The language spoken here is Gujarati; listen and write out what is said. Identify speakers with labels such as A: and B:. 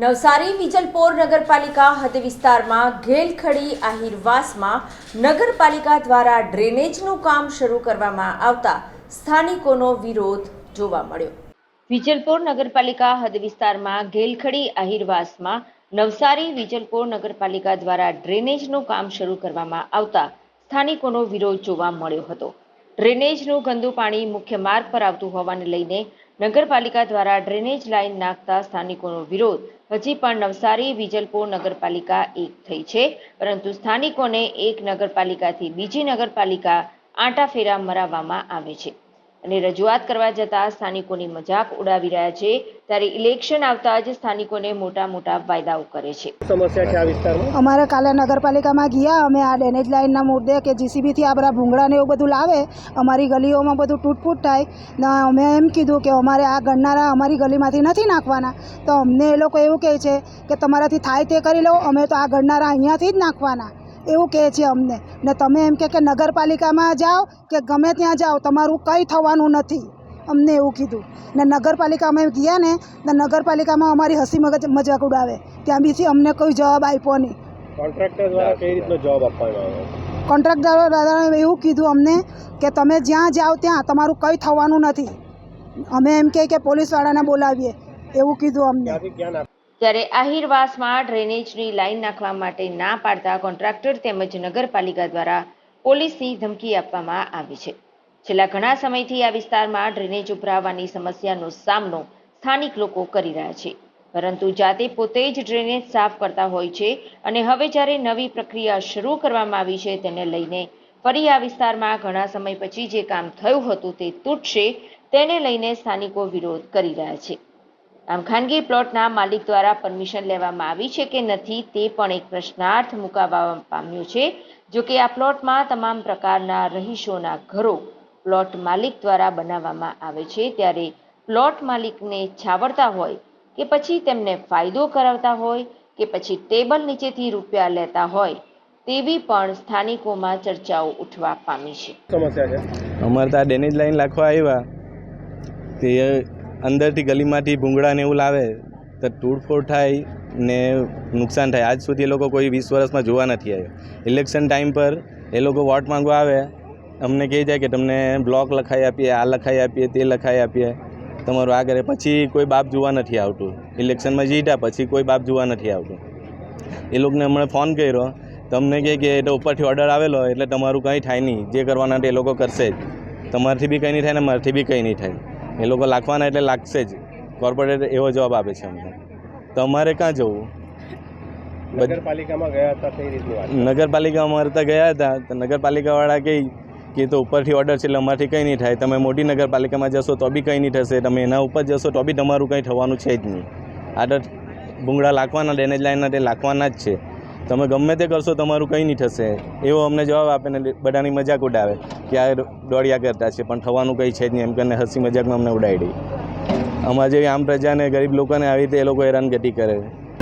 A: નવસારી, વિજલપોર નગરપાલિકા હદ વિસ્તારમાં ઘેલખડી આહિરવાસમાં નગરપાલિકા દ્વારા ડ્રેનેજનું કામ શરૂ કરવામાં આવતા સ્થાનિકોનો વિરોધ જોવા મળ્યો. વિજલપોર નગરપાલિકા હદ વિસ્તારમાં ઘેલખડી આહિરવાસમાં નવસારી, વિજલપોર નગરપાલિકા દ્વારા ડ્રેનેજનું કામ શરૂ કરવામાં આવતા સ્થાનિકોનો વિરોધ જોવા મળ્યો હતો. ડ્રેનેજનું ગંદુ પાણી મુખ્ય માર્ગ પર આવતું હોવાને લઈને નગરપાલિકા દ્વારા ડ્રેનેજ લાઇન નાખતા સ્થાનિકોનો વિરોધ. હજી પણ નવસારી, વિજલપોર નગરપાલિકા એક થઈ છે, પરંતુ સ્થાનિકોને એક નગરપાલિકાથી બીજી નગરપાલિકા આંટાફેરા મરાવવામાં આવે છે. અને રજૂઆત કરવા જતા સ્થાનિકોની મજાક ઉડાવી રહ્યા છે ત્યારે ઇલેક્શન આવતા જ સ્થાનિકોને મોટા મોટા વાયદાઓ કરે છે.
B: સમસ્યા છે આ વિસ્તારમાં?
C: અમારે કાલે નગરપાલિકામાં ગયા અમે આ ડેનેજ લાઇનના મુદ્દે કે જીસીબીથી આ બધા ભૂંગળાને એવું બધું લાવે અમારી ગલીઓમાં બધું તૂટફૂટ થાય. ને અમે એમ કીધું કે અમારે આ ગણનારા અમારી ગલીમાંથી નથી નાખવાના. તો અમને એ લોકો એવું કહે છે કે તમારાથી થાય તે કરી લો અમે તો આ ગણનારા અહીંયાથી જ નાખવાના. એવું કહે છે અમને. ને તમે એમ કે કે નગરપાલિકામાં જાઓ કે ગમે ત્યાં જાઓ તમારું કંઈ થવાનું નથી. અમને એવું કીધું. ને નગરપાલિકામાં અમે ગયા ને તો નગરપાલિકામાં અમારી હસી મગજ મજાક ઉડાવે. ત્યાં બીથી અમને કોઈ જવાબ આપ્યો નહીં.
B: કોન્ટ્રાક્ટર દ્વારા કઈ રીતનો જવાબ આપવામાં આવ્યો?
C: કોન્ટ્રાક્ટર દાદાએ એવું કીધું અમને કે તમે જ્યાં જાઓ ત્યાં તમારું કંઈ થવાનું નથી. અમે એમ કહે કે પોલીસવાળાને બોલાવીએ. એવું કીધું અમને.
A: ત્યારે આહિરવાસમાં ડ્રેનેજની લાઈન નાખવા માટે ના પાડતા કોન્ટ્રાક્ટર તેમજ નગરપાલિકા દ્વારા પોલીસની ધમકી આપવામાં આવી છે. છેલ્લા ઘણા સમયથી આ વિસ્તારમાં ડ્રેનેજ ઉભરાવાની સમસ્યાનો સામનો સ્થાનિક લોકો કરી રહ્યા છે. પરંતુ જાતે પોતે જ ડ્રેનેજ સાફ કરતા હોય છે અને હવે જ્યારે નવી પ્રક્રિયા શરૂ કરવામાં આવી છે તેને લઈને ફરી આ વિસ્તારમાં ઘણા સમય પછી જે કામ થયું હતું તે તૂટશે તેને લઈને સ્થાનિકો વિરોધ કરી રહ્યા છે. આમ ખાનગી પ્લોટના માલિક દ્વારા પરમિશન લેવામાં આવી છે કે નથી તે પણ એક પ્રશ્નાર્થ મુકાવા પામ્યો છે. જો કે આ પ્લોટમાં તમામ પ્રકારના રહીશોના ઘરો પ્લોટ માલિક દ્વારા બનાવવામાં આવે છે. ત્યારે પ્લોટ માલિકને છાવરતા હોય કે પછી તેમને ફાયદો કરાવતા હોય કે પછી ટેબલ નીચેથી રૂપિયા લેતા હોય તેવી પણ સ્થાનિકોમાં ચર્ચાઓ ઉઠવા પામી છે.
B: સમસ્યા છે?
D: અમારે ત્યાં ડેનેજ લાઈન લાખવા આવ્યા. તે અંદરથી ગલીમાંથી ભૂંગળાને એવું લાવે, તો તોડફોડ થાય ને નુકસાન થાય. આજ સુધી એ લોકો કોઈ વીસ વર્ષમાં જોવા નથી આવ્યો. ઇલેક્શન ટાઈમ પર એ લોકો વોટ માંગવા આવે. અમને કહી જાય કે તમને બ્લોક લખાઈ આપીએ, આ લખાઈ આપીએ, તે લખાઈ આપીએ. તમારું આ કરે. પછી કોઈ બાપ જોવા નથી આવતું. ઇલેક્શનમાં જીત્યા, પછી કોઈ બાપ જોવા નથી આવતું. એ લોકોને હમણાં ફોન કર્યો. તમને કહે કે એ તો ઉપરથી ઓર્ડર આવેલો, એટલે તમારું કંઈ થાય નહીં. જે કરવાના તે લોકો કરશે જ. તમારથી બી કંઈ નહીં થાય ને મારથી બી કંઈ નહીં થાય. એ લોકો લાખવાના એટલે લાગશે જ. કોર્પોરેટ એવો જવાબ આપે છે અમને. તો અમારે ક્યાં જવું?
B: નગરપાલિકામાં ગયા હતા કઈ રીતની
D: નગરપાલિકા અમારે ત્યાં ગયા હતા. તો નગરપાલિકાવાળા કહે કે તો ઉપરથી ઓર્ડર છે એટલે અમારથી કંઈ નહીં થાય. તમે મોટી નગરપાલિકામાં જશો તો બી કંઈ નહીં થશે. તમે એના ઉપર જશો તો બી તમારું કંઈ થવાનું છે જ નહીં. આ તો ભૂંગળા લાખવાના ડેનેજ લાઈનના તે લાખવાના જ છે. તમે ગમે તે કરશો, તમારું કંઈ નહીં થશે. એવો અમને જવાબ આપે ને બધાની મજાક ઉડાવે કે આ દોડ્યા કરતા છે, પણ થવાનું કંઈ છે જ નહીં. એમ કરીને હસી મજાકમાં અમને ઉડાવી દઈ અમારા જેવી આમ પ્રજાને ગરીબ લોકોને આવી રીતે એ લોકો હેરાનગતિ કરે.